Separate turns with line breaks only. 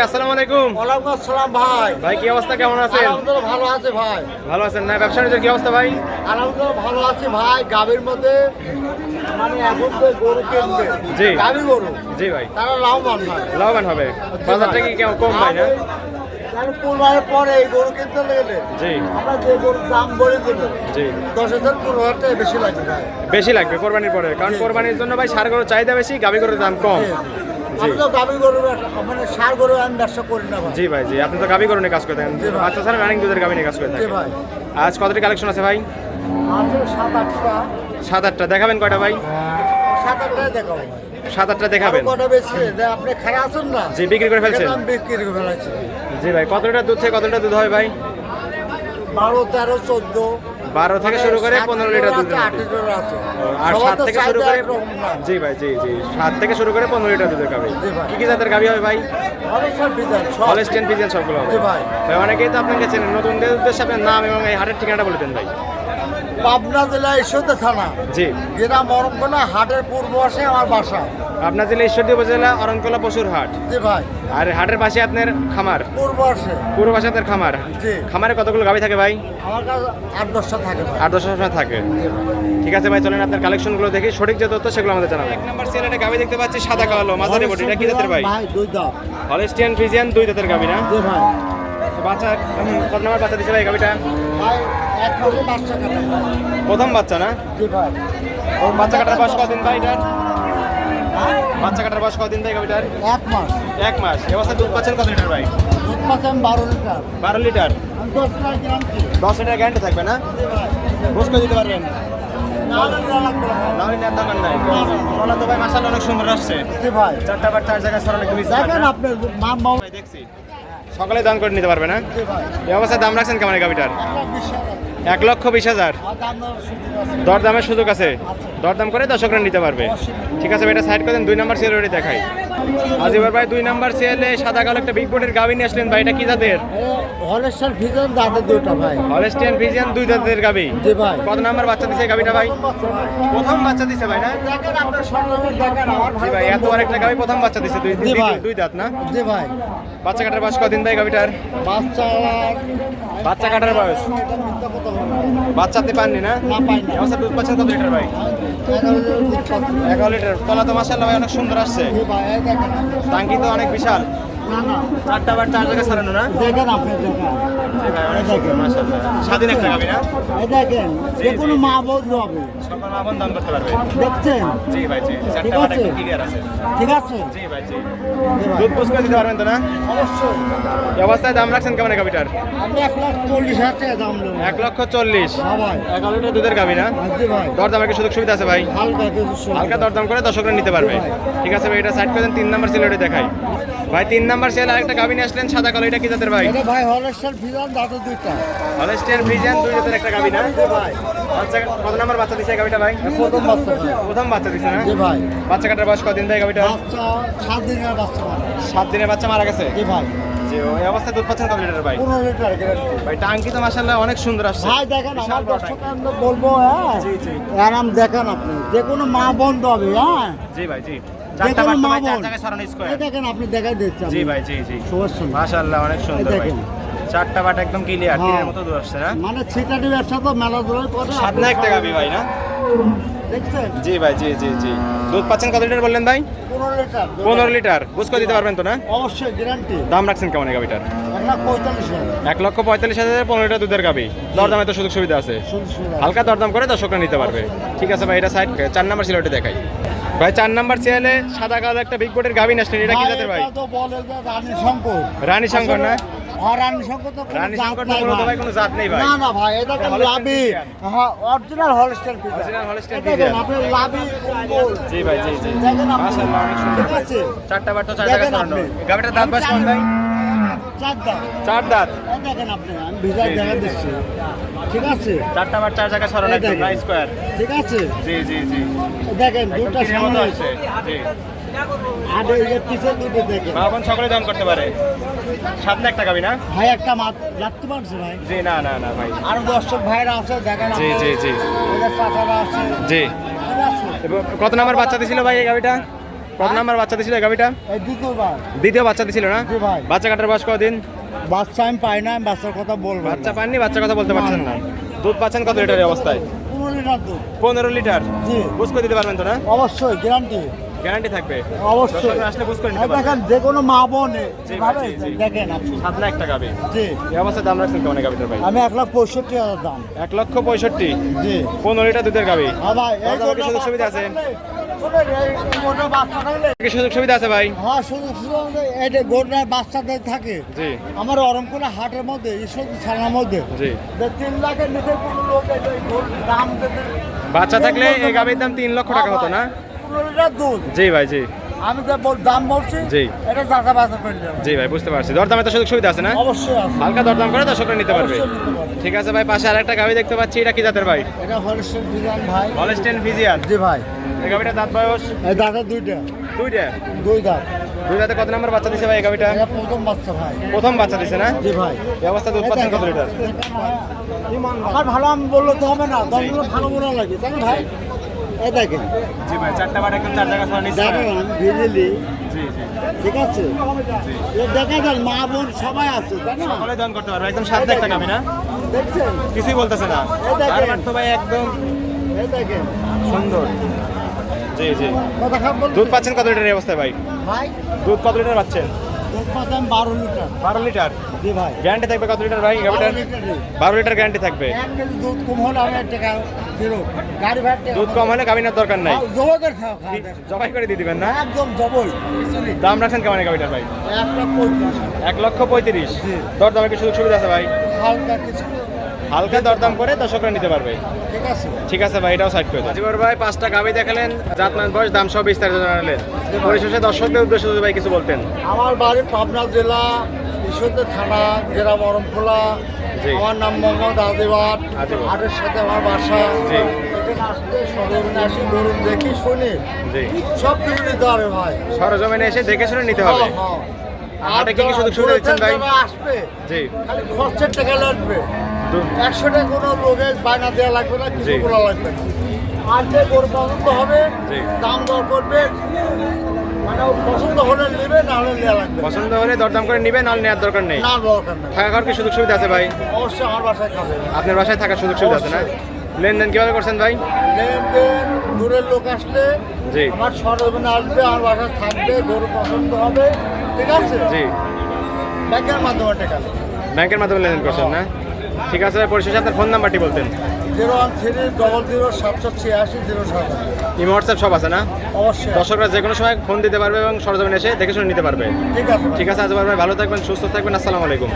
ভাই আসসালামু আলাইকুম।
ওয়ালাইকুম আসসালাম ভাই।
ভাই কি অবস্থা? কেমন আছেন?
আলহামদুলিল্লাহ ভালো আছে ভাই।
ভালো আছেন না? ব্যবসা বাণিজ্যের কি অবস্থা ভাই?
আলহামদুলিল্লাহ ভালো আছে ভাই। গাভীর মধ্যে মানে এখন যে গরু কিনবে।
জি।
গাভী গরু।
জি ভাই।
তারা লাভবান ভাই।
লাভবান হবে। বাজারটা কি কেমন? কম ভাই না?
পরে এই গরু কিনতে গেলে
জি।
আমরা যে গরুর দাম বলে দেবো
জি।
দশ হাজার পনেরো হাজার টাকা বেশি লাগবে ভাই।
বেশি লাগবে কোরবানির পরে। কারণ কোরবানির জন্য ভাই সার গরুর চাহিদা বেশি গাভি গরুর দাম কম।
আমি তো গাভী গরু মানে সার গরু আমি ব্যবসা করি না
জি ভাই জি। আপনি তো গাভি গরু নিয়ে কাজ করে থাকেন। বাচ্চা ছাড়া রানিং দুধের গাভি নিয়ে কাজ করে থাকেন।
ভাই।
আজ কতটি কালেকশন আছে ভাই?
সাত আটটা।
সাত আটটা। দেখাবেন কয়টা ভাই?
সাত আটটায় দেখাবো
সাত আটটা দেখাবেন।
কটা বেশি? আপনি খারাপ আছেন না।
জি বিক্রি করে ফেলছেন।
বিক্রি করে ফেলাচ্ছি
জি ভাই কত লিটার দুধ থেকে কত লিটার দুধ হয় ভাই?
বারো তেরো চোদ্দ।
বারো থেকে শুরু করে পনেরো লিটার দুধ আর সাত থেকে শুরু করে জি ভাই জি জি। সাত থেকে শুরু করে পনেরো লিটার দুধের গাভি। কি কি জাতের গাভি হবে ভাই? হলস্টেন পিজিয়ান সবগুলো হবে।
ভাই।
ভাই অনেকেই তো আপনাকে চেনেন নতুনদের উদ্দেশ্যে আপনার নাম এবং এই হাটের ঠিকানাটা বলে দেন ভাই।
পাবনা জেলা ঈশ্বরদী থানা।
জি।
গ্রাম মরমকোনা হাটের পূর্ব পাশে আমার বাসা।
আপনার জেলা ঈশ্বরদী উপজেলা অরণকলা পশুর হাট।
জি ভাই।
আর হাটের পাশে আপনার খামার।
পূর্ব পাশে।
আপনার খামার।
জি।
খামারে কতগুলো গাভি থাকে ভাই?
আমার কাছে আট দশটা থাকে
আট সময় থাকে। ঠিক আছে ভাই চলেন আপনার কালেকশনগুলো দেখি। সঠিক যে তথ্য সেগুলো আমাদের জানাবেন। এক নম্বর একটা গাভি দেখতে পাচ্ছি সাদা কালো মাঝারি বডি। এটা কি জাতের ভাই?
ভাই দুই দাম
হলস্টিয়ান ফ্রিজিয়ান দুই জাতের গাভি না?
জি ভাই।
বাচ্চা কত নম্বর বাচ্চা দিচ্ছে ভাই গাভিটা?
ভাই এক বাচ্চা
প্রথম বাচ্চা না?
জি ভাই।
ওর বাচ্চা কাটার বয়স কদিন ভাই এটার? বাচ্চা কাটার বয়স কদিন থেকে গাভিটার
এক মাস।
এক মাস। এ অবস্থায় দুধ পাচ্ছেন কত লিটার ভাই?
দুধ পাচ্ছেন বারো লিটার।
বারো লিটার।
দশ লিটার
গ্যারান্টি থাকবে না? বুঝ করে দিতে পারবেন? অনেক সুন্দর আসছে।
ভাই।
চারটা বার চার জায়গায় সরানো
দেখেন আপনার মা
দেখছি। সকালে দান করে নিতে পারবে না? এই অবস্থায় দাম রাখছেন কেমন এই গাভিটার? এক লক্ষ বিশ হাজার।
আর দাম সুযোগ আছে।
দরদামের সুযোগ আছে। দরদাম করে দর্শকরা নিতে পারবে। ঠিক আছে এটা সাইড করেন দুই নাম্বার সিএল ওটি দেখাই। আজিবার ভাই দুই নাম্বার সিএলে সাদা কালো একটা বিগ বোর্ডের গাভি নিয়ে আসলেন ভাই এটা কি জাতের?
এ হলেশ্বর ভিজন দাঁতে দুটো ভাই।
হলেস্টিয়ান ফিজিয়ান দুই জাতের গাভি।
জি ভাই।
কত নাম্বার বাচ্চা দিছে গাভিটা ভাই? প্রথম বাচ্চা দিছে ভাই না?
দেখেন আপনার স্বর্ণমের দেখেন আমার
জি ভাই এত বড় একটা গাভি প্রথম বাচ্চা দিছে। দুই- দুই দাঁত না?
জি ভাই।
বাচ্চা কাটার বয়স কদিন ভাই গাভিটার?
বাচ্চা
বাচ্চা কাটার বয়স। বাচ্চা আপনি পাননি না?
না পাই না
এই অবস্থা দুধ পাচ্ছেন কত লিটার ভাই?
এগারো লিটার
তলা তো মাসাল্লাহ ভাই অনেক সুন্দর আসছে। টাঙ্কি তো অনেক বিশাল। চারটা বার চার জায়গায় সারানো না?
দেখেন আপনি দেখেন।
স্বাধীন একটা গাভি না?
দেখেন যে কোনো মা বলতে হবে
সকল মা দান করতে পারবে।
দেখছেন?
জি ভাই জি। চারটা বার একদম ক্লিয়ার আছে।
ঠিক আছে?
জি ভাই জি।
জি
দুধ পুষ করে দিতে পারবেন তো না?
অবশ্যই।
এই অবস্থায় দাম রাখছেন কেমন
এক লাখ চল্লিশ হাজার টাকা দাম নেব।
এক লক্ষ চল্লিশ।
হ্যাঁ
এগারো লিটার দুধের না? দরদামের কি সুযোগ সুবিধা আছে ভাই?
হালকা
দরদাম করে দর্শকরা নিতে পারবে। ঠিক আছে ভাই এটা সাইড করে তিন নাম্বার সেল দেখাই। ভাই তিন নাম্বার সেল আরেকটা নিয়ে আসলেন সাদা কালো এটা কি জাতের ভাই?
এটা ভাই হলেশ্বর ভিজন দাঁতে দুইটা।
হলস্টিয়ান ফ্রিজিয়ান দুই জাতের একটা গাভি না
ভাই
বাচ্চা কত নাম্বার বাচ্চা দিছে গাভিটা ভাই?
প্রথম বাচ্চা
প্রথম বাচ্চা দিছে না
জি ভাই।
বাচ্চা কাটার বয়স কদিন দেয় গাভিটা
বাচ্চা সাত দিনের বাচ্চা ভাই।
সাত দিনের বাচ্চা মারা গেছে?
জি ভাই।
জি ওই অবস্থায় দুধ পাচ্ছেন কত লিটার ভাই?
পনেরো লিটার
ভাই টাঙ্কি তো মাসাল্লাহ অনেক সুন্দর আসছে।
ভাই দেখেন আমার দর্শক বলব হ্যাঁ?
জি, জি।
আরাম দেখেন আপনি। যে কোনো মা বন্ধ হবে হ্যাঁ?
জি ভাই জি। চারটা
কোনো
ভাই চার জায়গায় সরানো স্কোয়ার
দেখেন আপনি দেখাই দিচ্ছেন
জি ভাই জি জি।
সমস্যা
মাশাআল্লাহ অনেক সুন্দর ভাই। চারটা বাট একদম ক্লিয়ার। মতো দুধ আসছে না?
মানে ছিটাটি ব্যবসা তো মেলা দূরের কথা
সাত না একটা ভাই না? জি ভাই জি জি জি। দুধ পাচ্ছেন কত লিটার বললেন ভাই?
পনেরো লিটার।
পনেরো বুঝ করে দিতে পারবেন তো না?
অবশ্যই গ্যারান্টি
দাম রাখছেন কেমন
এক
লক্ষ পঁয়তাল্লিশ হাজার পনেরো লিটার দুধের দরদামে তো সুযোগ সুবিধা আছে। হালকা দরদাম করে দর্শকরা নিতে পারবে। ঠিক আছে ভাই এটা সাইড চার নাম্বার সিলেটে দেখাই। ভাই চার নাম্বার চেয়ালে সাদা কালো একটা বিগ বোর্ডের গাভি আসলেন এটা কি জাতের ভাই?
এটা তো বলে রানী শঙ্কর।
রানী শঙ্কর না?
রানী শঙ্কর তো কোনো
রানী
জাত
শঙ্কর তো
নাই
মূলত
ভাই।
কোনো জাত নেই ভাই।
না না ভাই এটা তো লাভি। হ্যাঁ অরিজিনাল হলস্টাইন
Original Holstein
দেখেন
Friesian।
আপনি লাভি কম্বল।
জি ভাই জি জি।
দেখেন আপনি।
মাশাআল্লাহ অনেক সুন্দর।
আছে।
চারটা বার তো চার
দেখেন
জায়গায়
আপনি।
সরানো গাভিটার দাঁত বাস কোন ভাই?
চার
দাঁত।
দেখেন আপনি আমি ভিজাই
জি, জি,
দেখা দিচ্ছি। ঠিক আছে?
চারটা বার চার জায়গায় সরানো
এই
একদম
দেখেন।
না স্কোয়ার
ঠিক আছে?
জি জি জি।
দেখেন
একদম
দুটা
তীরের মতো
সামনে।
আসছে জি।
আর এই যে পিছনে দুটো দেখেন।
মা সকলে দাম করতে পারে। সামনে একটা গাবি না?
ভাই একটা লাগতে পারছে ভাই।
জি না না না ভাই।
আরও দর্শক ভাইরা আছে দেখেন
জি জি জি।
ওদের চাচারা আছে।
জি।
ঠিক আছে?
এবং কত নাম্বার বাচ্চা দিছিল ভাই এই গাবিটা? কত নাম্বার বাচ্চা দিছিল গাভিটা?
এই দ্বিতীয়বার
দ্বিতীয় বাচ্চা দিছিল না?
ভাই।
বাচ্চা কাটার বয়স কদিন
বাচ্চা আমি পাই না বাচ্চার কথা বলব
বাচ্চা পাননি বাচ্চার কথা বলতে পারছেন না। দুধ পাচ্ছেন কত লিটারের অবস্থায়?
পনেরো লিটার দুধ।
পনেরো লিটার?
জি।
বুঝ করে দিতে পারবেন তো না?
অবশ্যই গ্যারান্টি।
গ্যারান্টি থাকবে।
অবশ্যই।
আসলে বুঝ করে নিতে
দেখেন যে কোনো মা বোন। দেখেন আপনি।
সাত না একটা গাবি
জি।
এই অবস্থায় দাম রাখছেন কেমন গাবিটার ভাই?
আমি এক লাখ পঁয়ষট্টি হাজার দাম।
এক লক্ষ পঁয়ষট্টি।
জি।
পনেরো লিটার দুধের গাবি
হ্যাঁ ভাই এই
সুযোগ সুবিধা আছে? সুযোগ সুবিধা আছে ভাই?
হ্যাঁ সুযোগ বাচ্চাদের থাকে
জি।
আমার অরমকুলা হাটের মধ্যে ঈশ্বর থানার মধ্যে
জি।
তিন লাখের নিচে কোনো লোক এই যে গরুর দাম
বাচ্চা থাকলে এই গাবির দাম তিন লক্ষ টাকা হতো না?
দুধ।
জি ভাই জি।
আমি বল দাম বলছি
জি।
এটা করে
জি ভাই বুঝতে পারছি। দরদামে তো সুযোগ সুবিধা আছে না?
অবশ্যই
হালকা দরদাম করে দর্শকরা নিতে পারবে।
নিতে পারবে।
ঠিক আছে ভাই পাশে আরেকটা গাবি দেখতে পাচ্ছি এটা কি জাতের ভাই?
এটা হলিস্টার ডিজাইন ভাই।
Holstein Friesian.
জি ভাই।
এই গাবিটা দাঁত বয়স?
এই দাদা দুইটা।
দুইটা?
দুই দাঁত।
দুই দাঁতে কত নাম্বার বাচ্চা দিছে ভাই এই গাবিটা
প্রথম বাচ্চা ভাই।
প্রথম বাচ্চা দিছে না?
জি ভাই।
এই অবস্থা দুধ পাচ্ছেন কত লিটার?
আমার ভালো আমি বললে তো হবে না দশগুলো ভালো মনে লাগে। তাই ভাই? এই দেখেন।
জি ভাই চারটা বাট একদম চার জায়গা
আমি ভিজেলি ঠিক আছে? দেখা যান মা বোন সবাই আছে
সকলে দান করতে পারবে একদম সাথে একটা গাবি না?
দেখছেন?
কিছুই বলতেছে না। আর ভাই একদম সুন্দর। জি জি? দুধ পাচ্ছেন কত লিটার এই অবস্থায় ভাই?
ভাই?
দুধ কত লিটার পাচ্ছেন?
বারো লিটার।
বারো লিটার?
জি ভাই।
গ্যারান্টি থাকবে কত লিটার ভাই?
বারো
বারো লিটার গ্যারান্টি থাকবে।
দুধ কম হলে আমি টাকা ফেরত গাড়ি ভাড়া টাকা
দুধ কম হলে গাবিনার দরকার নাই। জবাই করে দিয়ে দিবেন না?
একদম জবই।
দাম রাখছেন কেমন গাবিটার ভাই?
এক পঁয়ত্রিশ।
এক লক্ষ পঁয়ত্রিশ।
জি।
দরদামে কি সুযোগ সুবিধা আছে ভাই?
হালকা কিছু।
হালকা দরদাম করে দর্শকরা নিতে পারবে।
ঠিক আছে।
ঠিক আছে ভাই এটাও সাইড করে আজিবর ভাই পাঁচটা গাবি দেখালেন জাতমান বয়স দাম সব বিস্তারিত জানালেন। পরিশেষে দর্শকদের উদ্দেশ্যে যদি ভাই কিছু বলতেন।
আমার বাড়ি পাবনা জেলা ঈশ্বরদের থানা জেলা মরমখোলা আমার নাম মোহাম্মদ আদিবাদ
আদিবাদ।
হাটের সাথে আমার বাসা। দেখি শুনি। সব কিছু নিতে হবে ভাই।
সরজমিনে এসে দেখে শুনে নিতে হবে। হাটে কি কি সুযোগ সুবিধা দিচ্ছেন ভাই?
আসবে।
জি।
খালি খরচের টাকা লাগবে একশো টাকা কোনো লোকের বায়না দেওয়া লাগবে না কিছু। বলা লাগবে না। আর যে গরু পছন্দ হবে। দাম দর করবে মানে পছন্দ হলে নেবে না হলে নেওয়া লাগবে
পছন্দ হলে দরদাম করে নিবেন নাহলে নেওয়ার দরকার নেই।
না দরকার নেই।
থাকা খাওয়ার কি সুযোগ সুবিধা আছে ভাই?
অবশ্যই আমার বাসায় খাবে
আপনার বাসায় থাকার সুযোগ সুবিধা আছে না? লেনদেন কীভাবে করছেন ভাই?
লেনদেন দূরের লোক আসলে
জি।
আমার সরজমিনে আসবে আমার বাসায় থাকবে গরু পছন্দ হবে। ঠিক আছে?
জি।
ব্যাংকের মাধ্যমে টাকা
ব্যাংকের মাধ্যমে লেনদেন করছেন না? ঠিক আছে পরিশেষে আপনার ফোন নাম্বারটি বলতেন।
Zero one three double zero সাতশো ছিয়াশি জিরো সাত
ইমো হোয়াটসঅ্যাপ সব আছে না?
অবশ্যই।
দর্শকরা যে কোনো সময় ফোন দিতে পারবে এবং সরজমিন এসে দেখে শুনে নিতে পারবে।
ঠিক আছে।
ঠিক আছে আজ ভালো থাকবেন সুস্থ থাকবেন আসসালামু আলাইকুম।